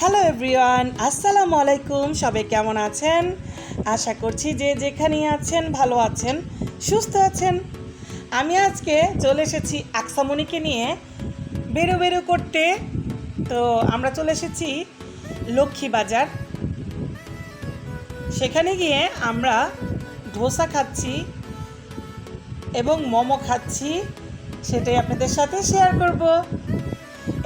Hello everyone আসসালামু আলাইকুম সবাই কেমন আছেন? আশা করছি যে যেখানেই আছেন, ভালো আছেন, সুস্থ আছেন। আমি আজকে চলে এসেছি আকসামণিকে নিয়ে বেরো বেরো করতে। তো আমরা চলে এসেছি লক্ষ্মী বাজার। সেখানে গিয়ে আমরা ধোসা খাচ্ছি এবং মোমো খাচ্ছি। সেটাই আপনাদের সাথে শেয়ার করব।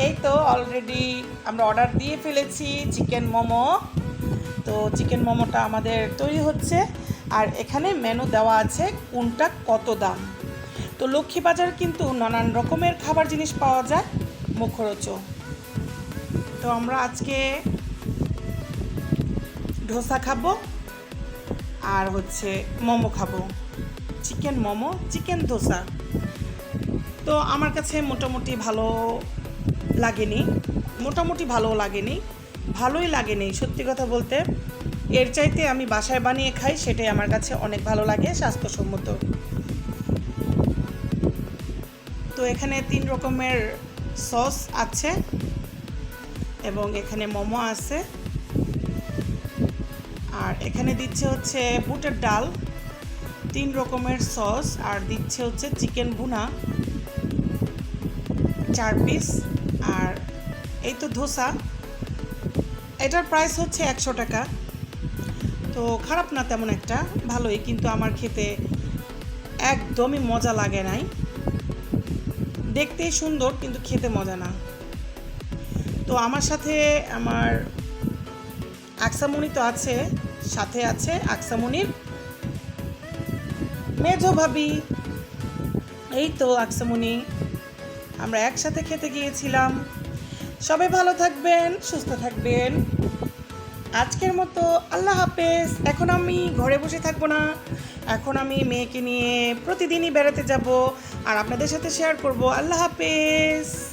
এই তো অলরেডি আমরা অর্ডার দিয়ে ফেলেছি চিকেন মোমো। তো চিকেন মোমোটা আমাদের তৈরি হচ্ছে। আর এখানে মেনু দেওয়া আছে কোনটা কত দাম। তো লক্ষ্মী বাজার কিন্তু নানান রকমের খাবার জিনিস পাওয়া যায়, মুখরোচক। তো আমরা আজকে ধোসা খাব আর হচ্ছে মোমো খাব। Chicken momo, chicken dosa. তো আমার কাছে মোটামুটি ভালো লাগেনি, মোটামুটি ভালো লাগেনি, ভালোই লাগেনি। সত্যি কথা বলতে, এর চাইতে আমি বাসায় বানিয়ে খাই, সেটাই আমার কাছে অনেক ভালো লাগে, স্বাস্থ্যসম্মত। তো এখানে তিন রকমের সস আছে এবং এখানে মোমো আছে। আর এখানে দিচ্ছে হচ্ছে বুটের ডাল, তিন রকমের সস, আর দিচ্ছে হচ্ছে চিকেন ভুনা, চার পিস আর এই তো ধোসা। এটার প্রাইস হচ্ছে একশো টাকা। তো খারাপ না তেমন একটা, ভালোই, কিন্তু আমার খেতে একদমই মজা লাগে নাই। দেখতেই সুন্দর, কিন্তু খেতে মজা না। তো আমার সাথে আমার আকসামণি তো আছে, সাথে আছে আকসামণির মেজো ভাবি। এই তো আকসামণি। আমরা একসাথে খেতে গিয়েছিলাম। সবাই ভালো থাকবেন, সুস্থ থাকবেন। আজকের মতো আল্লাহ হাফেজ। এখন আমি ঘরে বসে থাকব না। এখন আমি মেয়েকে নিয়ে প্রতিদিনই বেড়াতে যাব। আর আপনাদের সাথে শেয়ার করব। আল্লাহ হাফেজ।